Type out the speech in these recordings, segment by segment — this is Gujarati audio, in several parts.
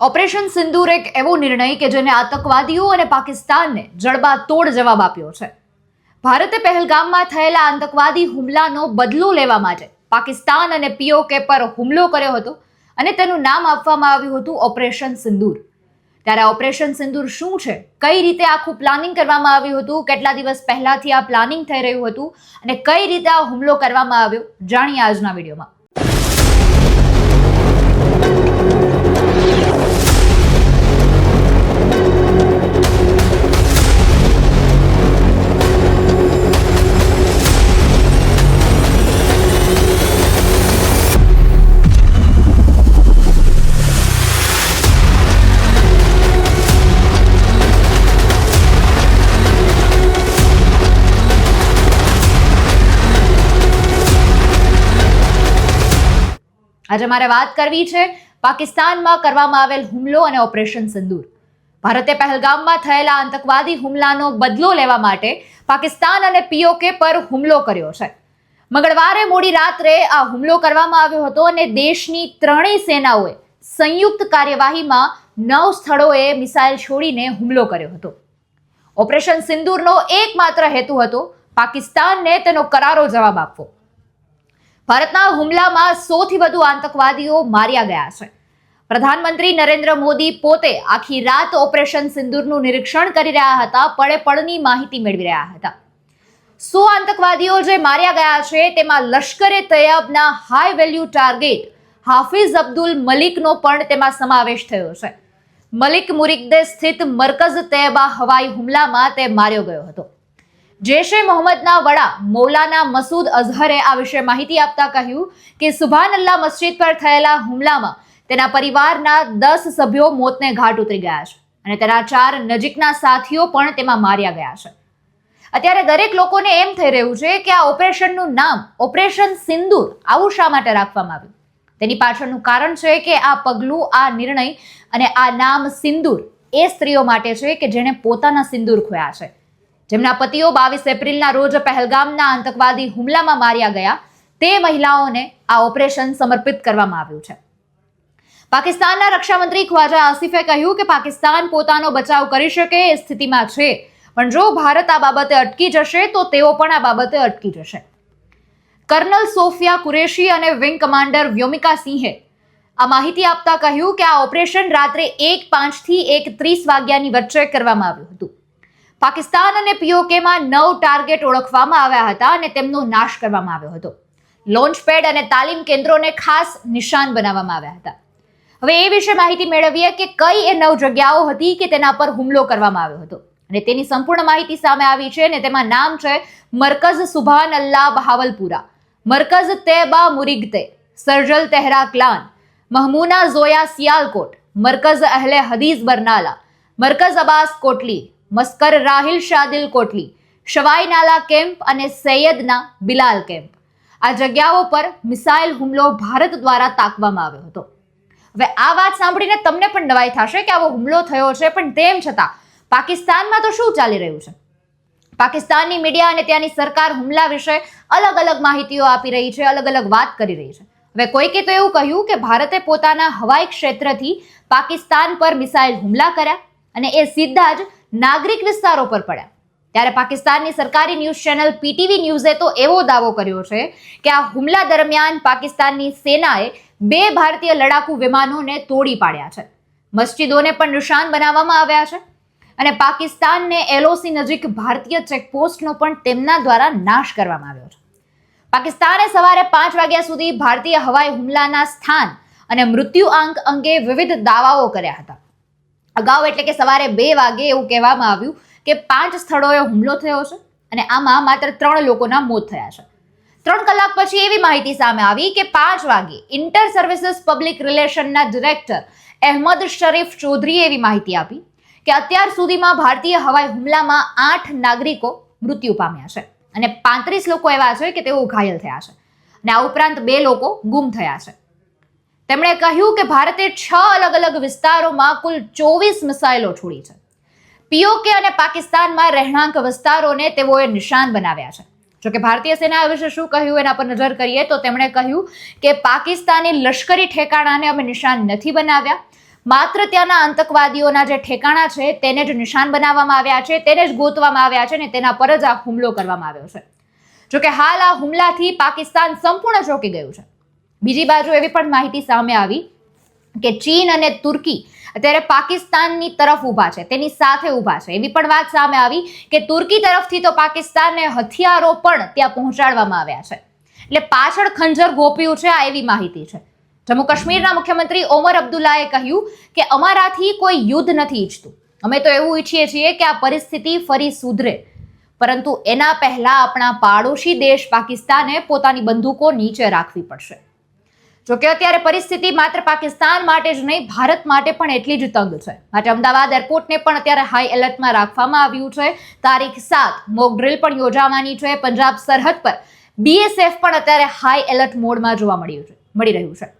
ઓપરેશન સિંદૂર એક એવો નિર્ણય કે જેને આતંકવાદીઓ અને પાકિસ્તાનને જડબાતોડ જવાબ આપ્યો છે. ભારતે પહેલગામમાં થયેલા આતંકવાદી હુમલાનો બદલો લેવા માટે પાકિસ્તાન અને પીઓકે પર હુમલો કર્યો હતો અને તેનું નામ આપવામાં આવ્યું હતું ઓપરેશન સિંદૂર. ત્યારે ઓપરેશન સિંદૂર શું છે? કઈ રીતે આખું પ્લાનિંગ કરવામાં આવ્યું હતું? કેટલા દિવસ પહેલાથી આ પ્લાનિંગ થઈ રહ્યું હતું? અને કઈ રીતે આ હુમલો કરવામાં આવ્યો? જાણીએ આજના વિડીયોમાં. આજે મારે વાત કરવી છે, પાકિસ્તાનમાં કરવામાં આવેલ હુમલો અને ઓપરેશન સિંદૂર. ભારતે પહેલગામમાં થયેલા આતંકવાદી હુમલાનો બદલો લેવા માટે પાકિસ્તાન અને પીઓકે પર હુમલો કર્યો છે. મંગળવારે મોડી રાત્રે આ હુમલો કરવામાં આવ્યો હતો અને દેશની ત્રણેય સેનાઓએ સંયુક્ત કાર્યવાહીમાં નવ સ્થળોએ મિસાઇલ છોડીને હુમલો કર્યો હતો. ઓપરેશન સિંદૂરનો એકમાત્ર હેતુ હતો પાકિસ્તાનને તેનો કરારો જવાબ આપવો. ભારતના હુમલામાં સૌથી વધુ આતંકવાદીઓ માર્યા ગયા છે. પ્રધાનમંત્રી નરેન્દ્ર મોદી પોતે આખી રાત ઓપરેશન સિંદૂરનું નિરીક્ષણ કરી રહ્યા હતા, પળે પળની માહિતી મેળવી રહ્યા હતા. સો આતંકવાદીઓ જે માર્યા ગયા છે, તેમાં લશ્કરે તૈયબના high value target Hafiz Abdul મલિકનો પણ તેમાં સમાવેશ થયો છે. મલિક મુરિકદે સ્થિત મરકઝ તૈયબા હવાઈ હુમલામાં તે માર્યો ગયો હતો. જૈશે મોહમ્મદના વડા મૌલાના મસૂદ અઝહરે આ વિશે માહિતી આપતા કહ્યું કે સુભાનલ્લા મસ્જિદ પર થયેલા હુમલામાં તેના પરિવારના દસ સભ્યો મોતને ઘાટ ઉતરી ગયા છે અને તેના ચાર નજીકના સાથીઓ પણ તેમાં માર્યા ગયા છે. અત્યારે દરેક લોકોને એમ થઈ રહ્યું છે કે આ ઓપરેશનનું નામ ઓપરેશન સિંદૂર આવું શા માટે રાખવામાં આવ્યું? તેની પાછળનું કારણ છે કે આ પગલું, આ નિર્ણય અને આ નામ સિંદૂર એ સ્ત્રીઓ માટે છે કે જેણે પોતાના સિંદૂર ખોયા છે. જેમના પતિઓ બાવીસ એપ્રિલના રોજ પહેલગામના આતંકવાદી હુમલામાં માર્યા ગયા, તે મહિલાઓને આ ઓપરેશન સમર્પિત કરવામાં આવ્યું છે. પાકિસ્તાનના રક્ષામંત્રી ખ્વાજા આસિફે કહ્યું કે પાકિસ્તાન પોતાનો બચાવ કરી શકે એ સ્થિતિમાં છે, પણ જો ભારત આ બાબતે અટકી જશે, તો તેઓ પણ આ બાબતે અટકી જશે. કર્નલ સોફિયા કુરેશી અને વિંગ કમાન્ડર વ્યોમિકા સિંહે આ માહિતી આપતા કહ્યું કે આ ઓપરેશન રાત્રે એક પાંચથી એક ત્રીસ વાગ્યાની વચ્ચે કરવામાં આવ્યું હતું. પાકિસ્તાન અને પીઓકેમાં નવ ટાર્ગેટ ઓળખવામાં આવ્યા હતા અને તેમનો નાશ કરવામાં આવ્યો હતો. લોન્ચપેડ અને તાલીમ કેન્દ્રોને ખાસ નિશાન બનાવવામાં આવ્યા હતા. હવે એ વિશે માહિતી મેળવીએ કે કઈ એ નવ જગ્યાઓ હતી કે તેના પર હુમલો કરવામાં આવ્યો હતો. અને તેની સંપૂર્ણ માહિતી સામે આવી છે અને તેમાં નામ છે મરકઝ સુભાન અલ્લાહ બહાવલપુરા, મરકઝ તેબા મુરિગતે સરજલ તેહરા ક્લાન, મહમૂના ઝોયા સિયાલકોટ, મરકઝ અહલે હદીઝ બરનાલા, મરકઝ અબાસ કોટલી મસ્કર રાહિલ શાદિલ કોટલી શવાઈ નાલા કેમ્પ અને સૈયદના બિલાલ કેમ્પ. આ જગ્યાઓ પર મિસાઇલ હુમલો ભારત દ્વારા તાકવામાં આવ્યો હતો. હવે આ વાત સાંભળીને તમને પણ નવાઈ થશે કે આવો હુમલો થયો છે, પણ તેમ છતાં પાકિસ્તાનમાં તો શું ચાલી રહ્યું છે? પાકિસ્તાનની મીડિયા અને ત્યાંની સરકાર હુમલા વિશે અલગ અલગ માહિતીઓ આપી રહી છે, અલગ અલગ વાત કરી રહી છે. હવે કોઈકે તો એવું કહ્યું કે ભારતે પોતાના હવાઈ ક્ષેત્રથી પાકિસ્તાન પર મિસાઇલ હુમલા કર્યા અને એ સીધા જ નાગરિક વિસ્તારો પર પડ્યા. ત્યારે પાકિસ્તાનની સરકારી ન્યૂઝ ચેનલ પીટીવી ન્યૂઝે તો એવો દાવો કર્યો છે કે આ હુમલા દરમિયાન પાકિસ્તાનની સેનાએ બે ભારતીય લડાકુ વિમાનોને તોડી પાડ્યા છે. મસ્જિદોને પણ નિશાન બનાવવામાં આવ્યા છે અને પાકિસ્તાનને એલઓસી નજીક ભારતીય ચેકપોસ્ટનો પણ તેમના દ્વારા નાશ કરવામાં આવ્યો છે. પાકિસ્તાને સવારે પાંચ વાગ્યા સુધી ભારતીય હવાઈ હુમલાના સ્થાન અને મૃત્યુ આંક અંગે વિવિધ દાવાઓ કર્યા હતા. અગાઉ એટલે કે સવારે બે વાગે એવું કહેવામાં આવ્યું કે પાંચ સ્થળોએ હુમલો થયો છે અને આમાં માત્ર ત્રણ લોકોના મોત થયા છે. ત્રણ કલાક પછી એવી માહિતી સામે આવી કે પાંચ વાગે ઇન્ટર સર્વિસીસ પબ્લિક રિલેશનના ડિરેક્ટર અહેમદ શરીફ ચૌધરીએ એવી માહિતી આપી કે અત્યાર સુધીમાં ભારતીય હવાઈ હુમલામાં આઠ નાગરિકો મૃત્યુ પામ્યા છે અને પાંત્રીસ લોકો એવા છે કે તેઓ ઘાયલ થયા છે અને આ ઉપરાંત બે લોકો ગુમ થયા છે. તેમણે કહ્યું કે ભારતે છ અલગ અલગ વિસ્તારોમાં કુલ ચોવીસ મિસાઇલો છોડી છે. પીઓકે અને પાકિસ્તાનમાં રહેણાંક વિસ્તારોને તેઓએ નિશાન બનાવ્યા છે. જોકે ભારતીય સેના વિશે શું કહ્યું એના પર નજર કરીએ તો તેમણે કહ્યું કે પાકિસ્તાની લશ્કરી ઠેકાણાને અમે નિશાન નથી બનાવ્યા. માત્ર ત્યાંના આતંકવાદીઓના જે ઠેકાણા છે તેને જ નિશાન બનાવવામાં આવ્યા છે, તેને જ ગોતવામાં આવ્યા છે ને તેના પર જ આ હુમલો કરવામાં આવ્યો છે. જોકે હાલ આ હુમલાથી પાકિસ્તાન સંપૂર્ણ ચોંકી ગયું છે. બીજી બાજુ એવી પણ માહિતી સામે આવી કે ચીન અને તુર્કી અત્યારે પાકિસ્તાનની તરફ ઊભા છે, તેની સાથે ઊભા છે. એવી પણ વાત સામે આવી કે તુર્કી તરફથી તો પાકિસ્તાનને હથિયારો પણ ત્યાં પહોંચાડવામાં આવ્યા છે. એટલે પાછળ ખંજર ગોપ્યું છે, આ એવી માહિતી છે. જમ્મુ કાશ્મીરના મુખ્યમંત્રી ઓમર અબ્દુલ્લાએ કહ્યું કે અમારાથી કોઈ યુદ્ધ નથી ઈચ્છતું. અમે તો એવું ઈચ્છીએ છીએ કે આ પરિસ્થિતિ ફરી સુધરે. પરંતુ એના પહેલા આપણા પાડોશી દેશ પાકિસ્તાને પોતાની બંદૂકો નીચે રાખવી પડશે. જોકે અત્યારે પરિસ્થિતિ માત્ર પાકિસ્તાન માટે જ નહીં, ભારત માટે પણ એટલી જ તંગ છે. માટે અમદાવાદ એરપોર્ટને પણ અત્યારે હાઈ એલર્ટમાં રાખવામાં આવ્યું છે. તારીખ સાત મોક ડ્રિલ પણ યોજાવાની છે. પંજાબ સરહદ પર બીએસએફ પણ અત્યારે હાઈ એલર્ટ મોડમાં જોવા મળ્યું છે, મળી રહ્યું છે.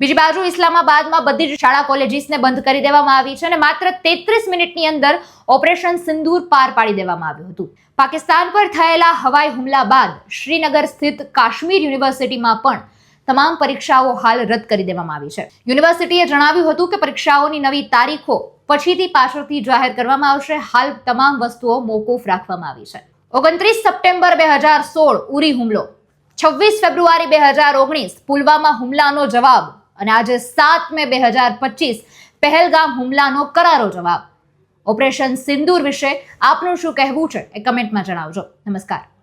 બીજી બાજુ ઇસ્લામાબાદમાં બધી જ શાળા કોલેજીસને બંધ કરી દેવામાં આવી છે અને માત્ર તેત્રીસ મિનિટની અંદર ઓપરેશન સિંદૂર પાર પાડી દેવામાં આવ્યું હતું. પાકિસ્તાન પર થયેલા હવાઈ હુમલા બાદ શ્રીનગર સ્થિત કાશ્મીર યુનિવર્સિટીમાં પણ તમામ પરીક્ષાઓ હાલ રદ કરી દેવામાં આવી છે. યુનિવર્સિટીએ જણાવ્યું હતું કે પરીક્ષાઓની નવી તારીખો પછીથી પાછળથી જાહેર કરવામાં આવશે. હાલ તમામ વસ્તુઓ મોકૂફ રાખવામાં આવી છે. ઓગણત્રીસ સપ્ટેમ્બર બે હજાર સોળ, ઉરી હુમલો. છવ્વીસ ફેબ્રુઆરી બે હજાર ઓગણીસ, પુલવામા હુમલાનો જવાબ અને આજે સાત મે બે હજાર પચીસ, પહેલગામ હુમલાનો કરારો જવાબ. ઓપરેશન સિંદૂર વિશે આપનું શું કહેવું છે એ કમેન્ટમાં જણાવજો. નમસ્કાર.